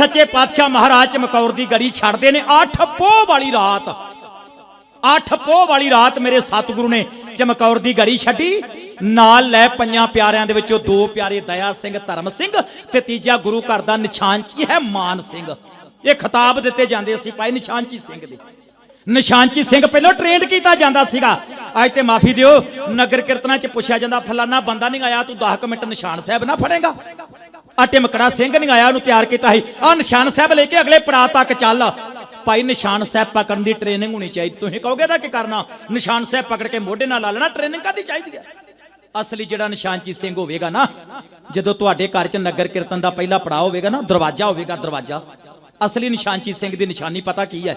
ਸੱਚੇ ਪਾਤਸ਼ਾਹ ਮਹਾਰਾਜ ਚਮਕੌਰ ਦੀ ਗੜੀ ਛੱਡਦੇ ਨੇ। 8 ਪੋਹ ਵਾਲੀ ਰਾਤ। 8 ਪੋਹ ਵਾਲੀ ਰਾਤ ਮੇਰੇ ਸਤਿਗੁਰੂ ਨੇ ਚਮਕੌਰ ਦੀ ਗੜੀ ਛੱਡੀ। ਨਾਲ ਲੈ ਪੰਜਾਂ ਪਿਆਰਿਆਂ ਦੇ ਵਿੱਚੋਂ ਦੋ ਪਿਆਰੇ ਦਇਆ ਸਿੰਘ, ਧਰਮ ਸਿੰਘ ਤੇ ਤੀਜਾ ਗੁਰੂ ਘਰ ਦਾ ਨਿਸ਼ਾਨਚੀ ਹੈ ਮਾਨ ਸਿੰਘ। ਇਹ ਖਿਤਾਬ ਦਿੱਤੇ ਜਾਂਦੇ ਸੀ ਭਾਈ ਨਿਸ਼ਾਨਚੀ ਸਿੰਘ ਦੇ। ਨਿਸ਼ਾਨਚੀ ਸਿੰਘ ਪਹਿਲਾਂ ਟ੍ਰੇਨਡ ਕੀਤਾ ਜਾਂਦਾ ਸੀਗਾ। ਅੱਜ ਤੇ ਮਾਫੀ ਦਿਓ, ਨਗਰ ਕੀਰਤਨਾਂ 'ਚ ਪੁੱਛਿਆ ਜਾਂਦਾ, ਫਲਾਨਾ ਬੰਦਾ ਨਹੀਂ ਆਇਆ, ਤੂੰ 10 ਕੁ ਮਿੰਟ ਨਿਸ਼ਾਨ ਸਾਹਿਬ ਨਾ ਫੜੇਗਾ। ਆ ਟਿਮਕੜਾ ਸਿੰਘ ਨਹੀਂ ਆਇਆ, ਉਹਨੂੰ ਤਿਆਰ ਕੀਤਾ ਸੀ। ਆ ਨਿਸ਼ਾਨ ਸਾਹਿਬ ਲੈ ਕੇ ਅਗਲੇ ਪੜਾਅ ਤੱਕ ਚੱਲ। ਭਾਈ ਨਿਸ਼ਾਨ ਸਾਹਿਬ ਪਕੜਨ ਦੀ ਟ੍ਰੇਨਿੰਗ ਹੋਣੀ ਚਾਹੀਦੀ। ਤੁਸੀਂ ਕਹੋਗੇ ਤਾਂ ਕੀ ਕਰਨਾ? ਨਿਸ਼ਾਨ ਸਾਹਿਬ ਪਕੜ ਕੇ ਮੋਢੇ ਨਾਲ ਲਾ ਲੈਣਾ ਟ੍ਰੇਨਿੰਗ ਕਾਦੀ ਚਾਹੀਦੀ ਹੈ? ਅਸਲੀ ਜਿਹੜਾ ਨਿਸ਼ਾਨਚੀ ਸਿੰਘ ਹੋਵੇਗਾ ਨਾ, ਜਦੋਂ ਤੁਹਾਡੇ ਘਰ 'ਚ ਨਗਰ ਕੀਰਤਨ ਦਾ ਪਹਿਲਾ ਪੜਾਅ ਹੋਵੇਗਾ ਨਾ, ਦਰਵਾਜ਼ਾ ਹੋਵੇਗਾ, ਦਰਵਾਜ਼ਾ। ਅਸਲੀ ਨਿਸ਼ਾਨਚੀ ਸਿੰਘ ਦੀ ਨਿਸ਼ਾਨੀ ਪਤਾ ਕੀ ਹੈ?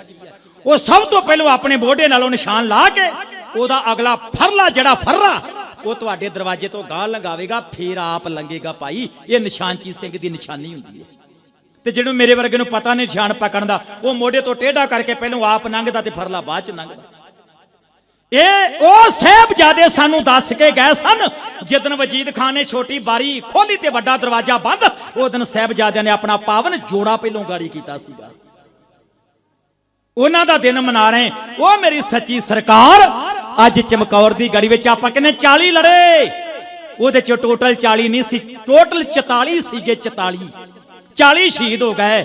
ਉਹ ਸਭ ਤੋਂ ਪਹਿਲਾਂ ਆਪਣੇ ਮੋਢੇ ਨਾਲੋਂ ਨਿਸ਼ਾਨ ਲਾ ਕੇ, ਉਹਦਾ ਅਗਲਾ ਫਰਲਾ ਜਿਹੜਾ ਫਰਰਾ ਉਹ ਤੁਹਾਡੇ ਦਰਵਾਜ਼ੇ ਤੋਂ ਗਾਹ ਲੰਗਾਵੇਗਾ ਫੇਰ ਆਪ ਲੰਗੇਗਾ ਭਾਈ। ਇਹ ਨਿਸ਼ਾਨਚੀ ਸਿੰਘ ਦੀ ਨਿਸ਼ਾਨੀ ਹੁੰਦੀ ਹੈ। ਤੇ ਜਿਹਨੂੰ ਮੇਰੇ ਵਰਗੇ ਨੂੰ ਪਤਾ ਨਹੀਂ ਨਿਸ਼ਾਨ ਪਕੜਨ ਦਾ, ਉਹ ਮੋਢੇ ਤੋਂ ਟੇਢਾ ਕਰਕੇ ਪਹਿਲਾਂ ਆਪ ਲੰਘਦਾ ਤੇ ਫਰਲਾ ਬਾਅਦ ਚ ਲੰਘਦਾ। ਇਹ ਉਹ ਸਾਹਿਬਜ਼ਾਦੇ ਸਾਨੂੰ ਦੱਸ ਕੇ ਗਏ ਸਨ ਜਦੋਂ ਵਜੀਦ ਖਾਨ ਨੇ ਛੋਟੀ ਬਾਰੀ ਖੋਲੀ ਤੇ ਵੱਡਾ ਦਰਵਾਜ਼ਾ ਬੰਦ, ਉਹ ਦਿਨ ਸਾਹਿਬਜ਼ਾਦਿਆਂ ਨੇ ਆਪਣਾ ਪਾਵਨ ਜੋੜਾ ਪਹਿਲੋਂ ਗਾੜੀ ਕੀਤਾ ਸੀਗਾ। ਉਹਨਾਂ ਦਾ ਦਿਨ ਮਨਾ ਰਹੇ, ਉਹ ਮੇਰੀ ਸੱਚੀ ਸਰਕਾਰ ਅੱਜ ਚਮਕੌਰ ਦੀ ਗੜੀ ਵਿੱਚ ਆਪਾਂ ਕਹਿੰਦੇ 40 ਲੜੇ। ਉਹਦੇ ਚ ਟੋਟਲ 40 ਨਹੀਂ ਸੀ ਟੋਟਲ 44 ਸੀਗੇ 44 40 ਸ਼ਹੀਦ ਹੋ ਗਏ।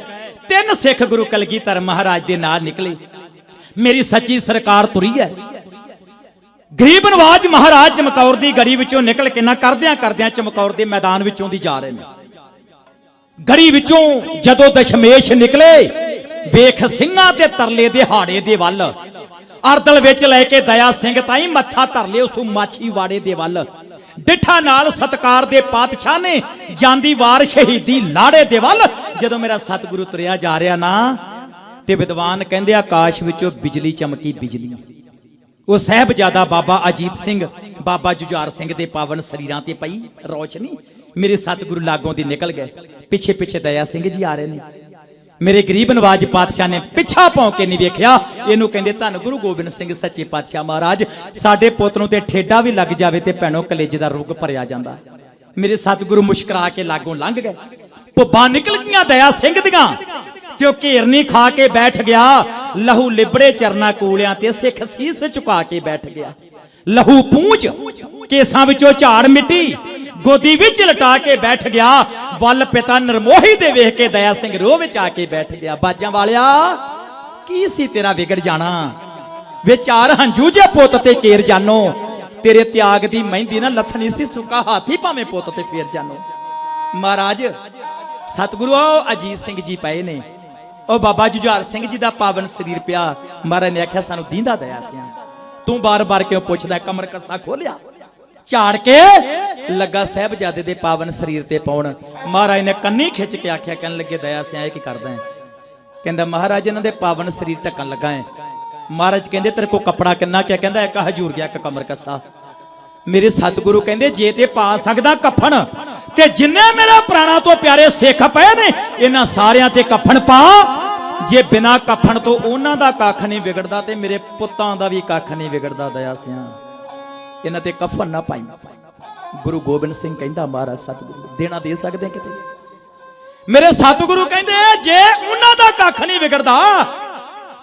ਤਿੰਨ ਸਿੱਖ ਗੁਰੂ ਕਲਗੀਧਰ ਮਹਾਰਾਜ ਦੇ ਨਾਲ ਨਿਕਲੇ। ਮੇਰੀ ਸੱਚੀ ਸਰਕਾਰ ਤੁਰੀ ਹੈ। ਗਰੀਬ ਨਵਾਜ ਮਹਾਰਾਜ ਚਮਕੌਰ ਦੀ ਗੜੀ ਵਿੱਚੋਂ ਨਿਕਲ ਕੇ ਨਾ ਕਰਦਿਆਂ ਕਰਦਿਆਂ ਚਮਕੌਰ ਦੇ ਮੈਦਾਨ ਵਿੱਚੋਂ ਦੀ ਜਾ ਰਹੇ ਨੇ। ਗੜੀ ਵਿੱਚੋਂ ਜਦੋਂ ਦਸ਼ਮੇਸ਼ ਨਿਕਲੇ, ਵੇਖ ਸਿੰਘਾਂ ਤੇ ਤਰਲੇ ਦੇ ਹਾੜੇ ਦੇ ਵੱਲ। ਅਰਦਲ ਵਿੱਚ ਲੈ ਕੇ ਦਇਆ ਸਿੰਘ ਤਾਈ ਮੱਥਾ ਧਰ ਲਿਓ ਸੋ ਮਾਛੀ ਦੇ ਵੱਲ। ਡਿਠਾ ਨਾਲ ਸਤਕਾਰ ਦੇ ਪਾਤਸ਼ਾਹ ਨੇ ਜਾਂਦੀ ਵਾਰ ਸ਼ਹੀਦੀ ਲਾੜੇ ਦੇ ਵੱਲ। ਜਦੋਂ ਮੇਰਾ ਸਤਿਗੁਰੂ ਤੁਰਿਆ ਜਾ ਰਿਹਾ ਨਾ, ਤੇ ਵਿਦਵਾਨ ਕਹਿੰਦੇ ਆਕਾਸ਼ ਵਿੱਚੋਂ ਬਿਜਲੀ ਚਮਕੀ ਬਿਜਲੀ। ਉਹ ਸਹਿਬਜ਼ਾਦਾ ਬਾਬਾ ਅਜੀਤ ਸਿੰਘ, ਬਾਬਾ ਜੁਝਾਰ ਸਿੰਘ ਦੇ ਪਾਵਨ ਸਰੀਰਾਂ ਤੇ ਪਈ ਰੋਸ਼ਨੀ। ਮੇਰੇ ਸਤਿਗੁਰੂ ਲਾਗੋਂ ਦੀ ਨਿਕਲ ਗਏ। ਪਿੱਛੇ ਪਿੱਛੇ ਦਇਆ ਸਿੰਘ ਜੀ ਆ ਰਹੇ ਨੇ। ਮੇਰੇ ਗਰੀਬ ਨਵਾਜ ਪਾਤਸ਼ਾਹ ਨੇ ਪਿੱਛਾ ਭੌਂ ਕੇ ਨਹੀਂ ਵੇਖਿਆ। ਇਹਨੂੰ ਕਹਿੰਦੇ ਧੰਨ ਗੁਰੂ ਗੋਬਿੰਦ ਸਿੰਘ ਸੱਚੇ ਪਾਤਸ਼ਾਹ ਮਹਾਰਾਜ, ਸਾਡੇ ਪੁੱਤ ਨੂੰ ਤੇ ਠੇਡਾ ਵੀ ਲੱਗ ਜਾਵੇ ਤੇ ਭੈਣੋ ਕਲੇਜੇ ਦਾ ਰੋਗ ਭਰਿਆ ਜਾਂਦਾ। ਮੇਰੇ ਸਤਿਗੁਰੂ ਮੁਸ਼ਕਰਾ ਕੇ ਲਾਗੋਂ ਲੰਘ ਗਏ। ਪੁੱਬਾਂ ਨਿਕਲ ਗਈਆਂ ਦਇਆ ਸਿੰਘ ਦੀਆਂ, ਤੇ ਉਹ ਘੇਰਨੀ ਖਾ ਕੇ ਬੈਠ ਗਿਆ। ਲਹੂ ਲਿਬੜੇ ਚਰਨਾ ਕੂਲਿਆਂ ਤੇ ਸਿੱਖ ਸੀਸ ਝੁਕਾ ਕੇ ਬੈਠ ਗਿਆ। ਲਹੂ ਪੂੰਝ, ਕੇਸਾਂ ਵਿੱਚੋਂ ਝਾੜ ਮਿੱਟੀ, ਗੋਦੀ ਵਿੱਚ ਲਟਾ ਕੇ ਬੈਠ ਗਿਆ। ਵੱਲ ਪਿਤਾ ਨਰਮੋਹੀ ਦੇ ਵੇਖ ਕੇ ਦਇਆ ਸਿੰਘ ਰੋਹ ਵਿੱਚ ਆ ਕੇ ਬੈਠ ਗਿਆ। ਬਾਜਾਂ ਵਾਲਿਆ, ਕੀ ਸੀ ਤੇਰਾ ਵਿਗੜ ਜਾਣਾ? ਵਿਚਾਰ ਹੰਝੂ ਜੇ ਪੁੱਤ ਤੇ ਕੇਰ ਜਾਨੋ। ਤੇਰੇ ਤਿਆਗ ਦੀ ਮਹਿੰਦੀ ਨਾ ਲੱਥਣੀ ਸੀ, ਸੁੱਕਾ ਹਾਥੀ ਭਾਵੇਂ ਪੁੱਤ ਤੇ ਫੇਰ ਜਾਨੋ। ਮਹਾਰਾਜ, ਸਤਿਗੁਰੂ ਆਓ, ਅਜੀਤ ਸਿੰਘ ਜੀ ਪਏ ਨੇ। ਉਹ ਬਾਬਾ ਜੁਝਾਰ ਸਿੰਘ ਜੀ ਦਾ ਪਾਵਨ ਸਰੀਰ ਪਿਆ। ਮਹਾਰਾਜ ਨੇ ਆਖਿਆ, ਸਾਨੂੰ ਦੀਂਦਾ ਦਇਆ ਸਿਆ। ਤੂੰ ਬਾਰ-ਬਾਰ ਕਿਉਂ ਪੁੱਛਦਾ, ਕਮਰ ਕੱਸਾ ਖੋਲਿਆ? ਝਾੜ ਕੇ ਲੱਗਾ ਸਹਿਬਜ਼ਾਦੇ ਦੇ ਪਾਵਨ ਸਰੀਰ ਤੇ ਪਾਉਣ। ਮਹਾਰਾਜ ਨੇ ਕੰਨੀ ਖਿੱਚ ਕੇ ਆਖਿਆ, ਕਹਿਣ ਲੱਗੇ, ਦਇਆ ਸਿਆ ਇਹ ਕੀ ਕਰਦਾ ਹੈ? ਕਹਿੰਦਾ, ਮਹਾਰਾਜ, ਇਹਨਾਂ ਦੇ ਪਾਵਨ ਸਰੀਰ ਢੱਕਣ ਲੱਗਾ ਹੈ। ਮਹਾਰਾਜ ਕਹਿੰਦੇ, ਤੇਰੇ ਕੋ ਕੱਪੜਾ ਕਿੰਨਾ ਕਿਆ ਕਹਿੰਦਾ, ਇੱਕ ਹਜੂਰ ਗਿਆ, ਇੱਕ ਕਮਰ ਕੱਸਾ। ਮੇਰੇ ਸਤਿਗੁਰੂ ਕਹਿੰਦੇ, ਜੇ ਤੇ ਪਾ ਸਕਦਾ ਕਫਨ, ਤੇ ਜਿੰਨੇ ਮੇਰੇ ਪ੍ਰਾਣਾ ਤੋਂ ਪਿਆਰੇ ਸਿੱਖ ਪਏ ਨੇ, ਇਹਨਾਂ ਸਾਰਿਆਂ ਤੇ ਕਫਨ ਪਾ। ਜੇ ਬਿਨਾ ਕਫਨ ਤੋਂ ਉਹਨਾਂ ਦਾ ਕੱਖ ਨਹੀਂ ਵਿਗੜਦਾ, ਤੇ ਮੇਰੇ ਪੁੱਤਾਂ ਦਾ ਵੀ ਕੱਖ ਨਹੀਂ ਵਿਗੜਦਾ, ਦਇਆ ਸਿਆ ਇਹਨਾਂ ਤੇ ਕਫਨ ਨਾ ਪਾਈ। ਗੁਰੂ ਗੋਬਿੰਦ ਸਿੰਘ ਕਹਿੰਦਾ, ਮਹਾਰਾਜ, ਸਤਿਗੁਰੂ, ਦੇਣਾ ਦੇ ਸਕਦੇ ਕਿਤੇ? ਮੇਰੇ ਸਤਿਗੁਰੂ ਕਹਿੰਦੇ, ਜੇ ਉਹਨਾਂ ਦਾ ਕੱਖ ਨਹੀਂ ਵਿਗੜਦਾ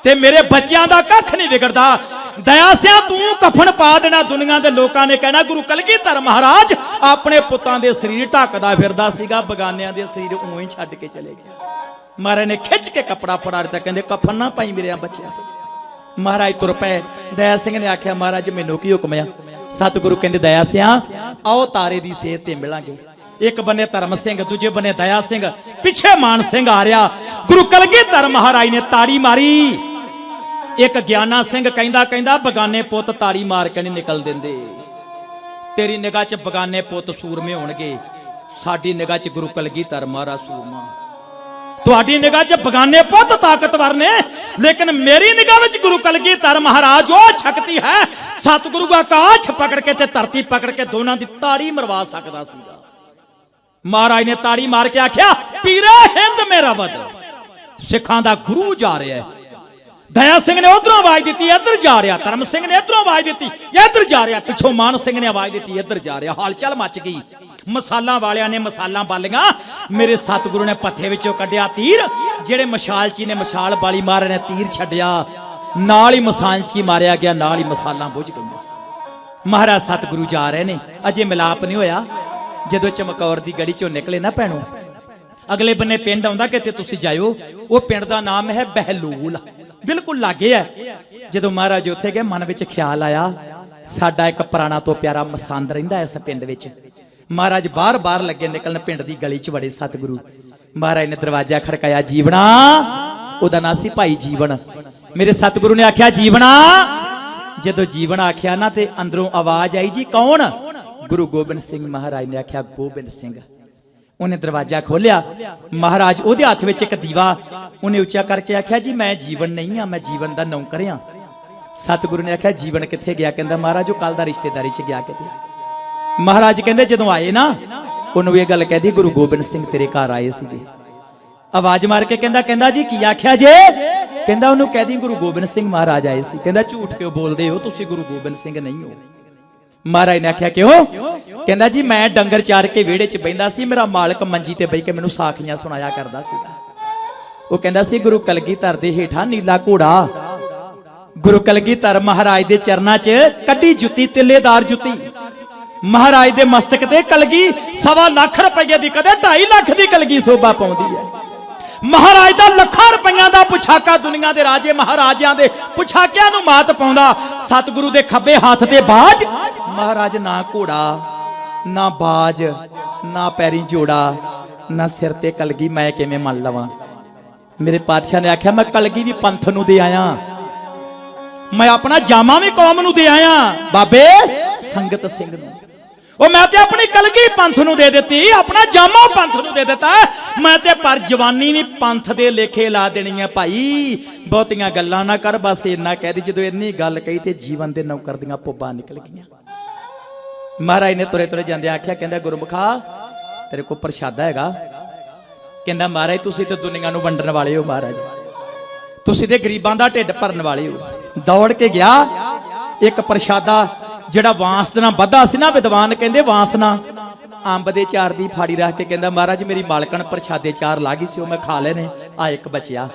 ਤੇ ਮੇਰੇ ਬੱਚਿਆਂ ਦਾ ਕੱਖ ਨਹੀਂ ਵਿਗੜਦਾ, ਦਇਆ ਤੂੰ ਕਫਨ ਪਾ ਦੇਣਾ ਦੁਨੀਆ ਦੇ ਲੋਕਾਂ ਨੇ ਕਹਿਣਾ, ਗੁਰੂ ਕਲਗੀਧਰ ਮਹਾਰਾਜ ਆਪਣੇ ਪੁੱਤਾਂ ਦੇ ਸਰੀਰ ਢੱਕਦਾ ਫਿਰਦਾ ਸੀਗਾ, ਬਗਾਨਿਆਂ ਦੇ ਸਰੀਰ ਉਵੇਂ ਛੱਡ ਕੇ ਚਲੇ ਗਿਆ। ਮਹਾਰਾਜ ਨੇ ਖਿੱਚ ਕੇ ਕਪੜਾ ਫੜਾ ਦਿੱਤਾ, ਕਹਿੰਦੇ, ਕਫਨ ਨਾ ਪਾਈ ਮੇਰੇ ਬੱਚਿਆਂ ਤੇ। ਮਹਾਰਾਜ ਤੁਰ ਪਏ। ਦਇਆ ਸਿੰਘ ਨੇ ਆਖਿਆ, ਮਹਾਰਾਜ, ਮੈਨੂੰ ਕੀ ਹੁਕਮ ਆ? ਸਤਿਗੁਰੂ ਕਹਿੰਦੇ, ਦਇਆ ਸਿਆ, ਆਓ ਤਾਰੇ ਦੀ ਸੇਧ ਤੇ ਮਿਲਾਂਗੇ। ਇੱਕ ਬੰਨੇ ਧਰਮ ਸਿੰਘ, ਦੂਜੇ ਬੰਨੇ ਦਇਆ ਸਿੰਘ, ਪਿੱਛੇ ਮਾਨ ਸਿੰਘ ਆ ਰਿਹਾ। ਗੁਰੂ ਕਲਗੀਧਰ ਮਹਾਰਾਜ ਨੇ ਤਾੜੀ ਮਾਰੀ। ਇੱਕ ਗਿਆਨਾ ਸਿੰਘ ਕਹਿੰਦਾ ਕਹਿੰਦਾ, ਬਗਾਨੇ ਪੁੱਤ ਤਾੜੀ ਮਾਰ ਕੇ ਨਹੀਂ ਨਿਕਲ ਦਿੰਦੇ। ਤੇਰੀ ਨਿਗਾਹ 'ਚ ਬਗਾਨੇ ਪੁੱਤ ਸੂਰਮੇ ਹੋਣਗੇ। ਸਾਡੀ ਨਿਗਾਹ 'ਚ ਗੁਰੂ ਕਲਗੀਧਰ ਮਹਾਰਾਜ ਸੂਰਮਾ। ਤੁਹਾਡੀ ਨਿਗਾਹ 'ਚ ਬਗਾਨੇ ਪੁੱਤ ਤਾਕਤਵਰ ਨੇ। ਲੇਕਿਨ ਮੇਰੀ ਨਿਗਾਹ ਵਿੱਚ ਗੁਰੂ ਕਲਗੀਧਰ ਮਹਾਰਾਜ, ਉਹ ਛਕਤੀ ਹੈ। ਸਤਿਗੁਰੂ ਆਕਾਸ਼ ਪਕੜ ਕੇ ਤੇ ਧਰਤੀ ਪਕੜ ਕੇ ਦੋਨਾਂ ਦੀ ਤਾੜੀ ਮਰਵਾ ਸਕਦਾ ਸੀਗਾ। ਮਹਾਰਾਜ ਨੇ ਤਾੜੀ ਮਾਰ ਕੇ ਆਖਿਆ, ਪੀਰੇ, ਹਿੰਦ ਮੇਰਾ ਵਦ ਸਿੱਖਾਂ ਦਾ ਗੁਰੂ ਜਾ ਰਿਹਾ ਹੈ। ਦਇਆ ਸਿੰਘ ਨੇ ਉਧਰੋਂ ਆਵਾਜ਼ ਦਿੱਤੀ, ਇੱਧਰ ਜਾ ਰਿਹਾ, ਧਰਮ ਸਿੰਘ ਨੇ ਇੱਧਰੋਂ ਆਵਾਜ਼ ਦਿੱਤੀ, ਇੱਧਰ ਜਾ ਰਿਹਾ, ਪਿੱਛੋਂ ਮਾਨ ਸਿੰਘ ਨੇ ਆਵਾਜ਼ ਦਿੱਤੀ, ਇੱਧਰ ਜਾ ਰਿਹਾ ਹਾਲਚਲ ਮੱਚ ਗਈ। ਮਸਾਲਾਂ ਵਾਲਿਆਂ ਨੇ ਮਸਾਲਾਂ ਬਾਲੀਆਂ, ਮੇਰੇ ਸਤਿਗੁਰੂ ਨੇ ਪੱਥੇ ਵਿੱਚੋਂ ਕੱਢਿਆ ਤੀਰ, ਜਿਹੜੇ ਮਸ਼ਾਲਚੀ ਨੇ ਮਸ਼ਾਲ ਬਾਲੀ ਮਾਰੇ ਨੇ, ਤੀਰ ਛੱਡਿਆ। ਨਾਲ ਹੀ ਮਸਾਲਚੀ ਮਾਰਿਆ ਗਿਆ, ਨਾਲ ਹੀ ਮਸਾਲਾਂ ਬੁਝ ਗਈਆਂ। ਮਹਾਰਾਜ ਸਤਿਗੁਰੂ ਜਾ ਰਹੇ ਨੇ, ਅਜੇ ਮਿਲਾਪ ਨਹੀਂ ਹੋਇਆ। ਜਦੋਂ ਚਮਕੌਰ ਦੀ ਗਲੀ ਚੋਂ ਨਿਕਲੇ ਨਾ ਭੈਣੋ, ਅਗਲੇ ਬੰਨੇ ਪਿੰਡ ਆਉਂਦਾ, ਕਿਤੇ ਤੁਸੀਂ ਜਾਇਓ, ਉਹ ਪਿੰਡ ਦਾ ਨਾਮ ਹੈ ਬਹਿਲੂਲ। ਬਿਲਕੁਲ ਲਾਗੇ ਹੈ। ਜਦੋਂ ਮਹਾਰਾਜ ਉੱਥੇ ਗਏ, ਮਨ ਵਿੱਚ ਖਿਆਲ ਆਇਆ, ਸਾਡਾ ਇੱਕ ਪੁਰਾਣਾ ਤੋਂ ਪਿਆਰਾ ਮਸੰਦ ਰਹਿੰਦਾ ਇਸ ਪਿੰਡ ਵਿੱਚ। ਮਹਾਰਾਜ ਬਾਹਰ-ਬਾਹਰ ਲੱਗੇ ਨਿਕਲਣ ਪਿੰਡ ਦੀ ਗਲੀ 'ਚ ਵੜੇ ਸਤਿਗੁਰੂ। ਮਹਾਰਾਜ ਨੇ ਦਰਵਾਜ਼ਾ ਖੜਕਾਇਆ, ਜੀਵਣਾ, ਉਹਦਾ ਨਾਂ ਸੀ ਭਾਈ ਜੀਵਨ। ਮੇਰੇ ਸਤਿਗੁਰੂ ਨੇ ਆਖਿਆ, ਜੀਵਣਾ। ਜਦੋਂ ਜੀਵਨ ਆਖਿਆ ਨਾ ਤੇ ਅੰਦਰੋਂ ਆਵਾਜ਼ ਆਈ, ਜੀ ਕੌਣ? ਗੁਰੂ ਗੋਬਿੰਦ ਸਿੰਘ ਮਹਾਰਾਜ ਨੇ ਆਖਿਆ, ਗੋਬਿੰਦ ਸਿੰਘ। ਉਹਨੇ ਦਰਵਾਜ਼ਾ ਖੋਲਿਆ ਮਹਾਰਾਜ ਉਹਦੇ ਹੱਥ ਵਿੱਚ ਇੱਕ ਦੀਵਾ ਉਹਨੇ ਉੱਚਾ ਕਰਕੇ ਆਖਿਆ, ਜੀ, ਮੈਂ ਜੀਵਨ ਨਹੀਂ ਆ, ਮੈਂ ਜੀਵਨ ਦਾ ਨੌਕਰ ਆ ਸਤਿਗੁਰੂ ਨੇ ਆਖਿਆ, ਜੀਵਨ ਕਿੱਥੇ ਗਿਆ? ਕਹਿੰਦਾ, ਮਹਾਰਾਜ, ਉਹ ਕੱਲ ਦਾ ਰਿਸ਼ਤੇਦਾਰੀ ਚ ਗਿਆ ਕਿਤੇ ਮਹਾਰਾਜ ਕਹਿੰਦੇ, ਜਦੋਂ ਆਏ ਨਾ, ਉਹਨੂੰ ਇਹ ਗੱਲ ਕਹਿਦੀ ਗੁਰੂ ਗੋਬਿੰਦ ਸਿੰਘ ਤੇਰੇ ਘਰ ਆਏ ਸੀਗੇ। ਆਵਾਜ਼ ਮਾਰ ਕੇ ਕਹਿੰਦਾ ਕਹਿੰਦਾ ਜੀ, ਕੀ ਆਖਿਆ ਜੇ? ਕਹਿੰਦਾ, ਉਹਨੂੰ ਕਹਿਦੀ ਗੁਰੂ ਗੋਬਿੰਦ ਸਿੰਘ ਮਹਾਰਾਜ ਆਏ ਸੀ। ਕਹਿੰਦਾ, ਝੂਠ ਕਿਉਂ ਬੋਲਦੇ ਹੋ? ਤੁਸੀਂ ਗੁਰੂ ਗੋਬਿੰਦ ਸਿੰਘ ਨਹੀਂ ਹੋ। ਮਹਾਰਾਜ ਨੇ ਆਖਿਆ, ਕਿਉਂ? ਕਹਿੰਦਾ ਜੀ, ਮੈਂ ਡੰਗਰ ਚਾਰ ਕੇ ਵਿਹੜੇ 'ਚ ਬੈੰਦਾ ਸੀ, ਮੇਰਾ ਮਾਲਕ ਮੰਜੀ ਤੇ ਬਹਿ ਕੇ ਮੈਨੂੰ ਸਾਖੀਆਂ ਸੁਣਾਇਆ ਕਰਦਾ ਸੀਗਾ ਉਹ ਕਹਿੰਦਾ ਸੀ, ਗੁਰੂ ਕਲਗੀਧਰ ਦੇ ਹੇਠਾਂ ਨੀਲਾ ਘੋੜਾ, ਗੁਰੂ ਕਲਗੀਧਰ ਮਹਾਰਾਜ ਦੇ ਚਰਨਾਂ 'ਚ ਕੱਢੀ ਜੁੱਤੀ, ਤਿੱਲੇਦਾਰ ਜੁੱਤੀ। ਮਹਾਰਾਜ ਦੇ ਮਸਤਕ ਤੇ ਕਲਗੀ ਸਵਾ ਲੱਖ ਰੁਪਏ ਦੀ, ਕਦੇ 2.5 ਲੱਖ ਦੀ ਕਲਗੀ ਸੋਭਾ ਪਾਉਂਦੀ ਹੈ। ਮਹਾਰਾਜ ਦਾ ਲੱਖਾਂ ਰੁਪਈਆਂ ਦਾ ਪੁਛਾਕਾ ਦੁਨੀਆ ਦੇ ਰਾਜੇ ਮਹਾਰਾਜਿਆਂ ਦੇ ਪੁਛਾਕਿਆਂ ਨੂੰ ਮਾਤ ਪਾਉਂਦਾ। ਸਤਿਗੁਰੂ ਦੇ ਖੱਬੇ ਹੱਥ ਤੇ ਬਾਜ। ਮਹਾਰਾਜ ਨਾ ਘੋੜਾ, ਨਾ ਬਾਜ, ਨਾ ਪੈਰੀ ਜੋੜਾ, ਨਾ ਸਿਰ ਤੇ ਕਲਗੀ ਮੈਂ ਕਿਵੇਂ ਮੰਨ ਲਵਾਂ? ਮੇਰੇ ਪਾਤਸ਼ਾਹ ਨੇ ਆਖਿਆ, ਮੈਂ ਕਲਗੀ ਵੀ ਪੰਥ ਨੂੰ ਦੇ ਆਇਆ। ਮੈਂ ਆਪਣਾ ਜਾਮਾ ਵੀ ਕੌਮ ਨੂੰ ਦੇ ਆਇਆ। ਬਾਬੇ, ਸੰਗਤ ਸਿੰਘ ਨੂੰ। ਉਹ ਮੈਂ ਤੇ ਆਪਣੀ ਕਲਗੀ ਪੰਥ ਨੂੰ ਦੇ ਦਿੱਤੀ, ਆਪਣਾ ਜਾਮਾ ਪੰਥ ਨੂੰ ਦੇ ਦਿੱਤਾ। ਮੈਂ ਤੇ ਪਰ ਜਵਾਨੀ ਵੀ ਪੰਥ ਦੇ ਲੇਖੇ ਲਾ ਦੇਣੀ ਹੈ ਭਾਈ। ਬਹੁਤੀਆਂ ਗੱਲਾਂ ਨਾ ਕਰ, ਬਸ ਇੰਨਾ ਕਹਿ ਦੀ, ਜਦੋਂ ਇੰਨੀ ਗੱਲ ਕਹੀ ਤੇ ਜੀਵਨ ਦੇ ਨੌਕਰ ਦੀਆਂ ਪੁੱਬਾਂ ਨਿਕਲ ਗਈਆਂ। ਮਹਾਰਾਜ ਨੇ ਤੁਰੇ ਤੁਰੇ ਜਾਂਦੇ ਆਖਿਆ, ਕਹਿੰਦਾ ਗੁਰਮੁਖਾ ਤੇਰੇ ਕੋਲ ਪ੍ਰਸ਼ਾਦਾ ਹੈਗਾ। ਕਹਿੰਦਾ, ਮਹਾਰਾਜ, ਤੁਸੀਂ ਤੇ ਦੁਨੀਆ ਨੂੰ ਵੰਡਣ ਵਾਲੇ ਹੋ, ਮਹਾਰਾਜ। ਤੁਸੀਂ ਤੇ ਗਰੀਬਾਂ ਦਾ ਢਿੱਡ ਭਰਨ ਵਾਲੇ ਹੋ। ਦੌੜ ਕੇ ਗਿਆ, ਇੱਕ ਪ੍ਰਸ਼ਾਦਾ ਜਿਹੜਾ ਵਾਂਸ ਦੇ ਸੀ ਨਾ ਵਿਦਵਾਨ ਕਹਿੰਦੇ ਵਾਂਸ ਅੰਬ ਦੇ ਚਾਰ ਦੀ ਫਾੜੀ ਰੱਖ ਕੇ ਕਹਿੰਦਾ, ਮਹਾਰਾਜ, ਮੇਰੀ ਮਾਲਕਣ ਪ੍ਰਸ਼ਾਦੇ ਚਾਰ ਲਾ ਗਈ ਸੀ, ਉਹ ਮੈਂ ਖਾ ਲਏ ਨੇ। ਆ ਇੱਕ ਬਚਿਆ।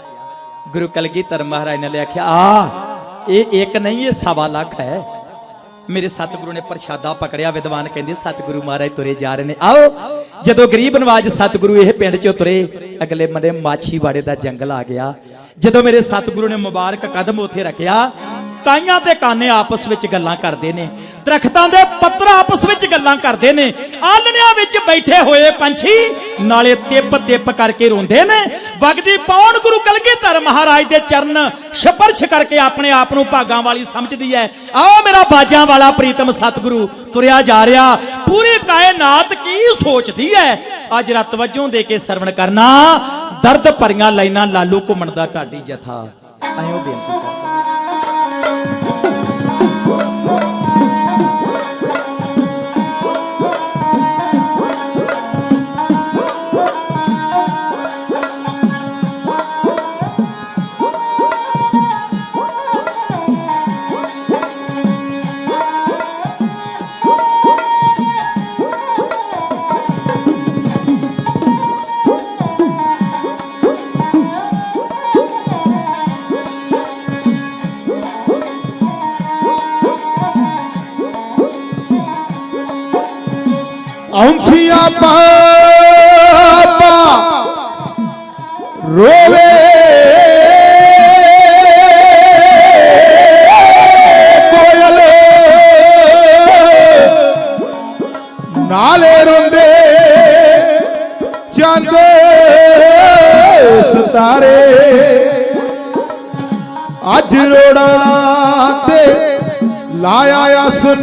ਗੁਰੂ ਕਲਗੀਧਰ ਮਹਾਰਾਜ ਨੇ ਲਿਆਖਿਆ ਆ ਇਹ ਇੱਕ ਨਹੀਂ, ਇਹ ਸਵਾ ਲੱਖ ਹੈ। ਮੇਰੇ ਸਤਿਗੁਰੂ ਨੇ ਪ੍ਰਸ਼ਾਦਾ ਪਕੜਿਆ, ਵਿਦਵਾਨ ਕਹਿੰਦੇ, ਸਤਿਗੁਰੂ ਮਹਾਰਾਜ ਤੁਰੇ ਜਾ ਰਹੇ ਨੇ। ਆਓ, ਜਦੋਂ ਗਰੀਬ ਨਵਾਜ ਸਤਿਗੁਰੂ ਇਹ ਪਿੰਡ ਚੋਂ ਤੁਰੇ, ਅਗਲੇ ਮਨੇ ਮਾਛੀਵਾੜੇ ਦਾ ਜੰਗਲ ਆ ਗਿਆ। ਜਦੋਂ ਮੇਰੇ ਸਤਿਗੁਰੂ ਨੇ ਮੁਬਾਰਕ ਕਦਮ ਉੱਥੇ ਰੱਖਿਆ ਕਾਈਆਂ ਤੇ ਕਾਨੇ ਆਪਸ ਵਿੱਚ ਗੱਲਾਂ ਕਰਦੇ ਨੇ, ਦਰਖਤਾਂ ਦੇ ਪੱਤਰ ਆਪਸ ਵਿੱਚ ਗੱਲਾਂ ਕਰਦੇ ਨੇ ਆਲਣਿਆਂ ਵਿੱਚ ਬੈਠੇ ਹੋਏ ਪੰਛੀ ਨਾਲੇ ਤਿੱਪ ਤਿੱਪ ਕਰਕੇ ਰੋਂਦੇ ਨੇ। ਵਗਦੀ ਪੌਣ ਗੁਰੂ ਕਲਗੀਧਰ ਮਹਾਰਾਜ ਦੇ ਚਰਨ ਸਪਰਸ਼ ਕਰਕੇ ਆਪਣੇ ਆਪ ਨੂੰ ਭਾਗਾਂ ਵਾਲੀ ਸਮਝਦੀ ਹੈ। ਆਓ ਮੇਰਾ ਬਾਜਾਂ ਵਾਲਾ ਪ੍ਰੀਤਮ ਸਤਿਗੁਰੂ, ਤੁਰਿਆ ਜਾ ਰਿਹਾ, ਪੂਰੀ ਕਾਇਨਾਤ ਕੀ ਸੋਚਦੀ ਹੈ? ਅੱਜ ਰਾਤ ਵਜੋਂ ਦੇ ਕੇ ਸਰਵਣ ਕਰਨਾ, ਦਰਦ ਭਰੀਆਂ ਲਾਈਨਾਂ ਲਾਲੂ ਘੁੰਮਣ ਦਾ ਢਾਡੀ ਜਥਾ। ਐਂ ਬੇਨਤੀ ਕਰਦਾ Bye. ਨਾਲੇ ਰੋਂਦੇ। ਚੰਦ ਸਤਾਰੇ। ਅੱਜ ਰੋੜਾਂ ਤੇ ਲਾਇਆ ਆਸਨ।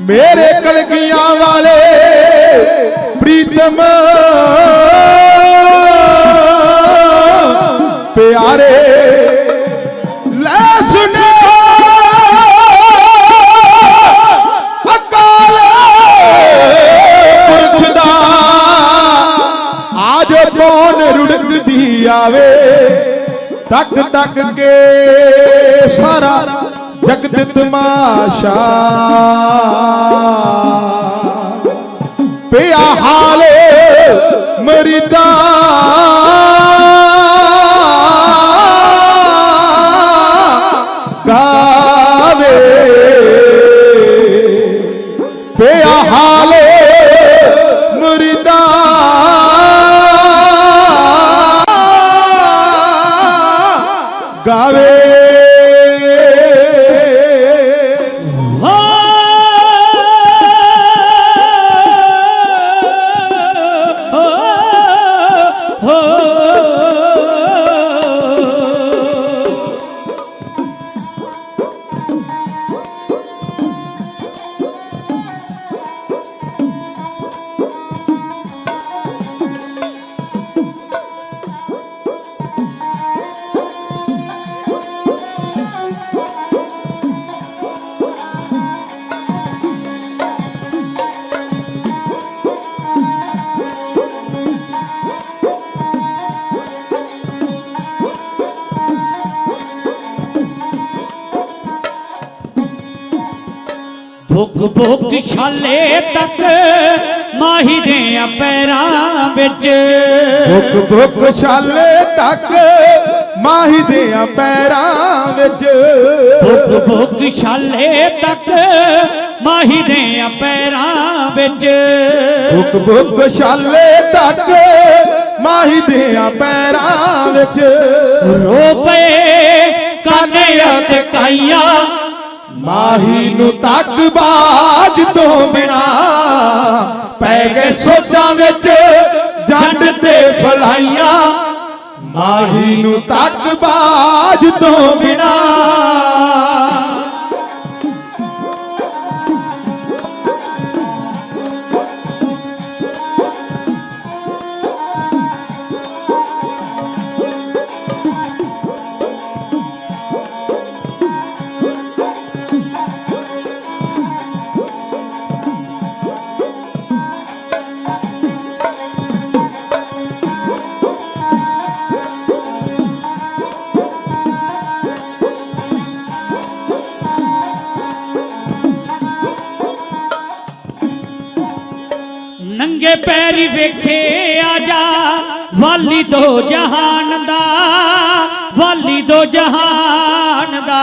ਮੇਰੇ ਕਲਗੀਆਂ ਵਾਲੇ ਪ੍ਰੀਤਮ। ਜਾਵੇ ਤੱਕ ਤੱਕ ਕੇ ਸਾਰਾ ਜਗਤ ਤਮਾਸ਼ਾ। ਪਿਆ ਹਾਲ ਮਰੀਦਾ। ਗਾਵੇ ਪਿਆ ਹਾਲ ગાવે ਭੁੱਖ ਭੁੱਖ ਛਾਲੇ ਤੱਕ ਮਾਹੀ ਦੇ ਪੈਰਾਂ ਵਿੱਚ। ਭੁੱਖ ਭੁੱਖ ਛਾਲੇ ਤੱਕ ਮਾਹੀ ਦੇ ਪੈਰਾਂ ਵਿੱਚ। ਭੁੱਖ ਭੁੱਖ ਛਾਲੇ ਤੱਕ ਮਾਹੀ ਦੇ ਪੈਰਾਂ ਵਿੱਚ। ਭੁੱਖ ਭੁੱਖ ਛਾਲੇ ਤੱਕ ਮਾਹੀ ਦੇ ਪੈਰਾਂ ਵਿੱਚ। ਰੋ ਪਏ ਕਾਨੇ ਅਤੇ ਕਾਈਆਂ ਮਾਹੀ ਨੂੰ ਤੱਕ ਬਾਜ ਤੋਂ ਬਿਨਾ ਪੈ ਗਏ ਸੋਚਾਂ ਵਿੱਚ ਜੰਡ ਤੇ ਫਲਾਈਆਂ। ਮਾਹੀ ਨੂੰ ਤੱਕ ਬਾਜ ਤੋਂ ਬਿਨਾ ਨੰਗੇ ਪੈਰੀ ਵੇਖੇ ਆ ਜਾ। ਵਾਲੀ ਦੋ ਜਹਾਨ ਦਾ ਵਾਲੀ ਦੋ ਜਹਾਨ ਦਾ।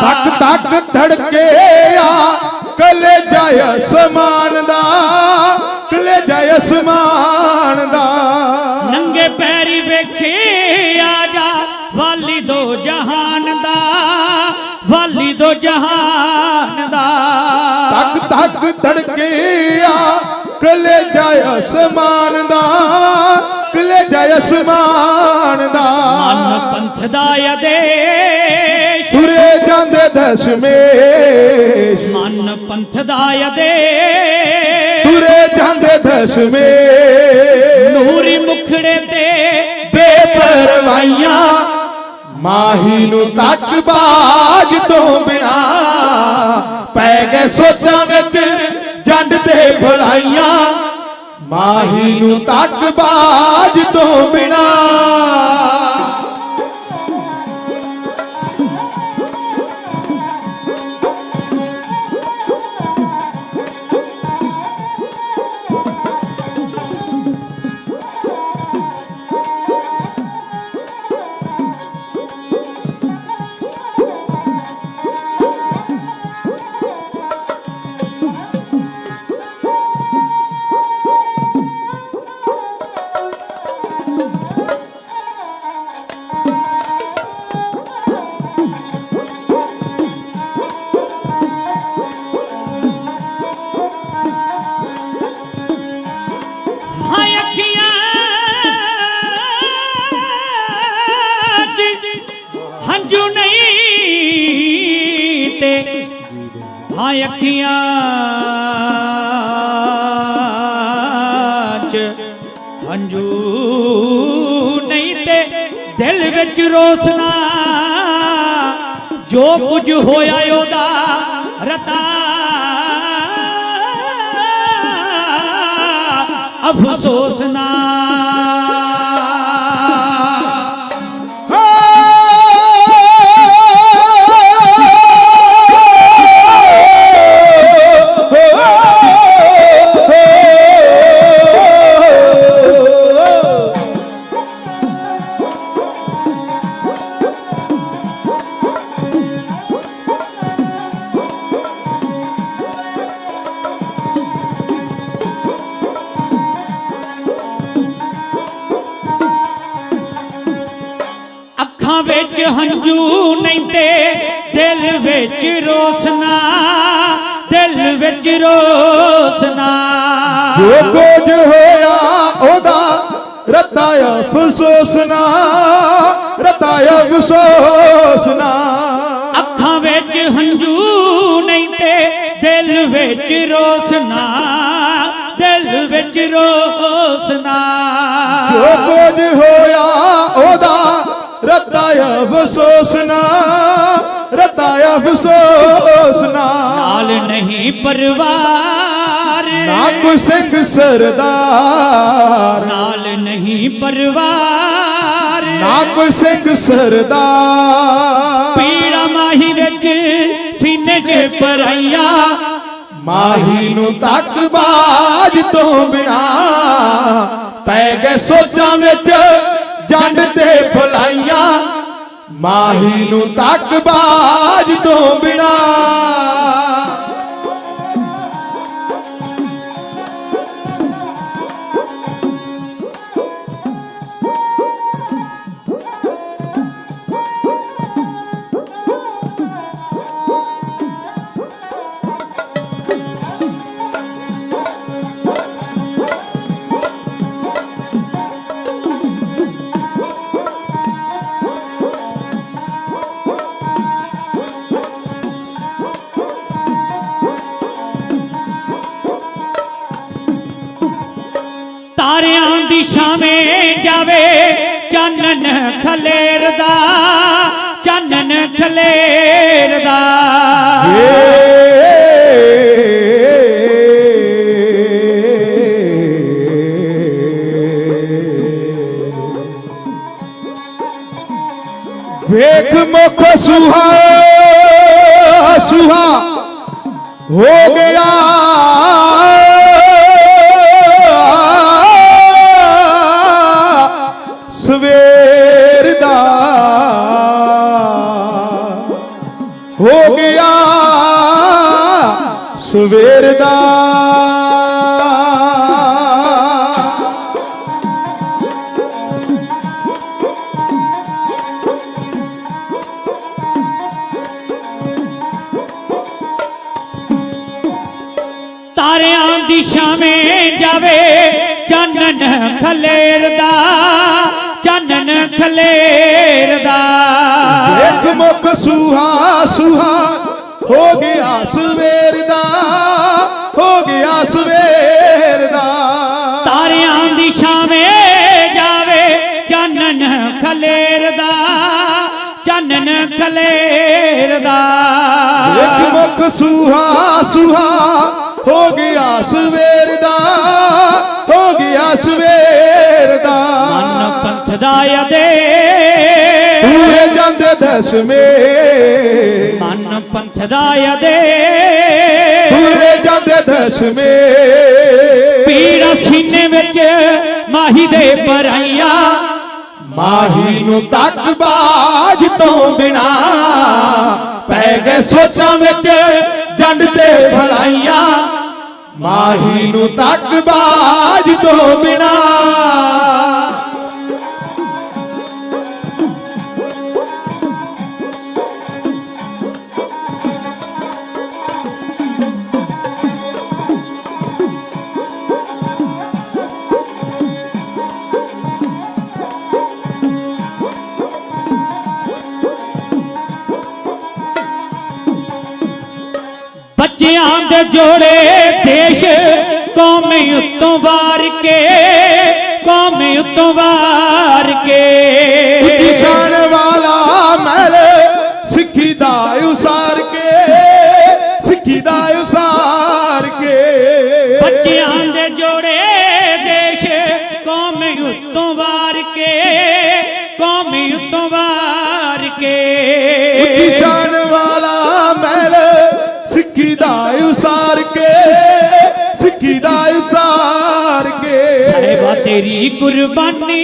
ਤੱਕ ਤੱਕ ਧੜਕੇ ਆ ਕਲੇ ਜਾਇ ਸਮਾਨ ਦਾ ਕਲੇ ਜਾਇ ਸਮਾਨ ਦਾ। ਨੰਗੇ ਪੈਰੀ ਵੇਖੇ ਆ ਜਾ ਵਾਲੀ ਦੋ ਜਹਾਨ ਦਾ ਵਾਲੀ ਦੋ ਜਹਾਨ ਦਾ। ਤੱਕ ਤੱਕ ਧੜਕੇ ਆ ਕਲੇ ਜਾਇ ਸਮਾਨ ਦਾ ਕਲੇ ਜਾਇ ਸਮਾਨ ਦਾ। ਮਨ ਪੰਥ ਦਾ ਆਦੇਸ਼। ਤੁਰੇ ਜਾਂਦੇ ਦਸ਼ਮੇਸ਼। ਮਨ ਪੰਥ ਦਾ ਆਦੇਸ਼। ਤੁਰੇ ਜਾਂਦੇ ਦਸ਼ਮੇਸ਼। ਨੂਰੀ ਮੁਖੜੇ ਤੇ ਬੇਪਰਵਾਈਆਂ ਮਾਹੀ ਨੂੰ ਤੱਕ ਬਾਜ ਤੋਂ ਬਿਨਾ ਪੈ ਗਏ ਸੋਚਾਂ ਵਿੱਚ ਜੰਡ ਤੇ ਭਲਾਈਆਂ ਮਾਹੀ ਨੂੰ ਤੱਕ ਬਾਜ ਤੋਂ ਬਿਨਾ। ਅੱਖੀਆਂ ਚ ਹੰਝੂ ਨਹੀਂ ਤੇ ਦਿਲ ਵਿੱਚ ਰੋਸਨਾ। ਜੋ ਕੁਝ ਹੋਇਆ ਉਹਦਾ ਰਤਾ। ਅਫਸੋਸ ਨਾ ਰੱਤਾ ਅਫਸੋਸ ਨਾ ਰੱਤਾ ਅਫਸੋਸ ਨਾ। ਅੱਖਾਂ ਵਿੱਚ ਹੰਝੂ ਨਹੀਂ ਤੇ ਦਿਲ ਵਿੱਚ ਰੋਸਨਾ ਦਿਲ ਵਿੱਚ ਰੋਸਨਾ ਜੋ ਕੁਝ ਹੋਇਆ ਉਹਦਾ ਰੱਤਾ ਅਫਸੋਸ ਨਾ ਰੱਤਾ ਅਫਸੋਸ ਨਾ। ਨਾਲ ਨਹੀਂ ਪਰਿਵਾਰ ਨਾ ਕੋਈ ਸਿੰਘ ਸਰਦਾਰ। ਨਾਲ ਨਹੀਂ ਪਰਿਵਾਰ। ਨਾ ਕੋਈ ਸਿੰਘ ਸਰਦਾਰ। ਪੀੜਾ ਮਾਹੀ ਵਿੱਚ ਸੀਨੇ 'ਚ ਪਰਾਈਆਂ। ਮਾਹੀ ਨੂੰ ਤੱਕ ਬਾਜ ਤੋਂ ਬਿਨਾ ਪੈ ਗਏ ਸੋਚਾਂ ਵਿੱਚ ਜੰਡ ਤੇ ਫੁਲਾਈਆਂ। ਮਾਹੀ ਨੂੰ ਤੱਕ ਬਾਜ ਤੋਂ ਬਿਨਾ ਚਾਨਣ ਖਲੇਰਦਾ ਚੰਨ ਖਲੇਰਦਾ। ਵੇਖ ਮੁਖ ਸੁਹਾ ਸੁਹਾ ਹੋ ਗਿਆ ਸਵੇਰ ਦਾ ਤਾਰਿਆਂ ਦੀ ਛਾਵੇਂ ਜਾਵੇ ਚਾਨਣ ਖਲੇਰਦਾ ਚਾਨਣ ਖਲੇਰਦਾ ਵੇਖ ਮੁਖ ਸੁਹਾ ਸੁਹਾ ਹੋ ਗਿਆ ਸਵੇਰ ਦਾ ਹੋ ਗਿਆ ਸਵੇਰ ਦਾ। ਤਾਰਿਆਂ ਦੀ ਛਾਵੇਂ ਜਾਵੇ ਚਾਨਣ ਖਲੇਰਦਾ ਚਾਨਣ ਖਲੇਰਦਾ ਵੇਖ ਮੁਖ ਸੁਹਾ ਸੁਹਾ ਹੋ ਗਿਆ ਸਵੇਰ ਦਾ ਹੋ ਗਿਆ ਸਵੇਰ ਦਾ। ਮਨ ਪੰਥ ਦਾ ਅਦੇ। ਪੂਰੇ ਜਾਂਦੇ ਦਸਵੇਂ ਮਨ ਪੰਥ ਦਾ ਅਦੇ। ਪੂਰੇ ਜਾਂਦੇ ਦਸਵੇਂ ਪੀੜਾ ਸੀਨੇ ਵਿੱਚ ਮਾਹੀ ਦੇ ਪਰਾਈਆਂ। ਮਾਹੀ ਨੂੰ ਤੱਕ ਬਾਜ ਤੋਂ ਬਿਨਾ ਪੈ ਗਏ ਸੋਚਾਂ ਵਿੱਚ ਜੰਡ ਤੇ ਭਲਾਈਆਂ। ਮਾਹੀ ਨੂੰ ਤੱਕ ਬਾਜ ਤੋਂ ਬਿਨਾ ਬੱਚਿਆਂ ਦੇ ਜੋੜੇ ਦੇਸ਼ ਕੌਮੀ ਉੱਤੋਂ ਵਾਰ ਕੇ ਕੌਮੀ ਉੱਤੋਂ ਵਾਰ ਕੇ। ਤੇਰੀ ਕੁਰਬਾਨੀ।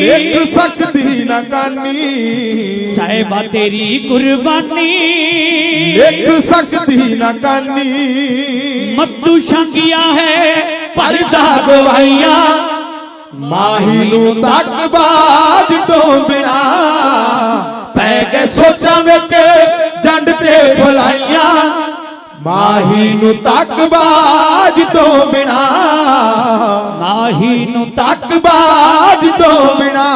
ਲਿਖ ਸਕਦੀ ਨਾ ਕਾਨੀ। ਸਾਹਿਬਾ ਤੇਰੀ ਕੁਰਬਾਨੀ। ਲਿਖ ਸਕਦੀ ਨਾ ਕਾਨੀ। ਮੱਤੂ ਸ਼ੰਗਿਆ ਹੈ ਪਰਦਾ ਗਵਾਈਆਂ ਮਾਹੀ ਨੂੰ ਤੱਕ ਬਾਜ ਤੋਂ ਬਿਨਾ ਮੈਂ ਸੋਚਾਂ ਵਿੱਚ ਜੰਡ ਤੇ ਫਲਾਈਆਂ ਮਾਹੀ ਨੂੰ ਤਕਬਾਜ ਤੋਂ ਬਿਨਾ। ਮਾਹੀ ਨੂੰ ਤਕਬਾਜ ਤੋਂ ਬਿਨਾ।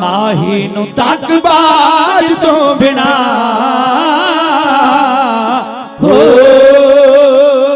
ਮਾਹੀ ਨੂੰ ਤਕਬਾਜ ਤੋਂ ਬਿਨਾ।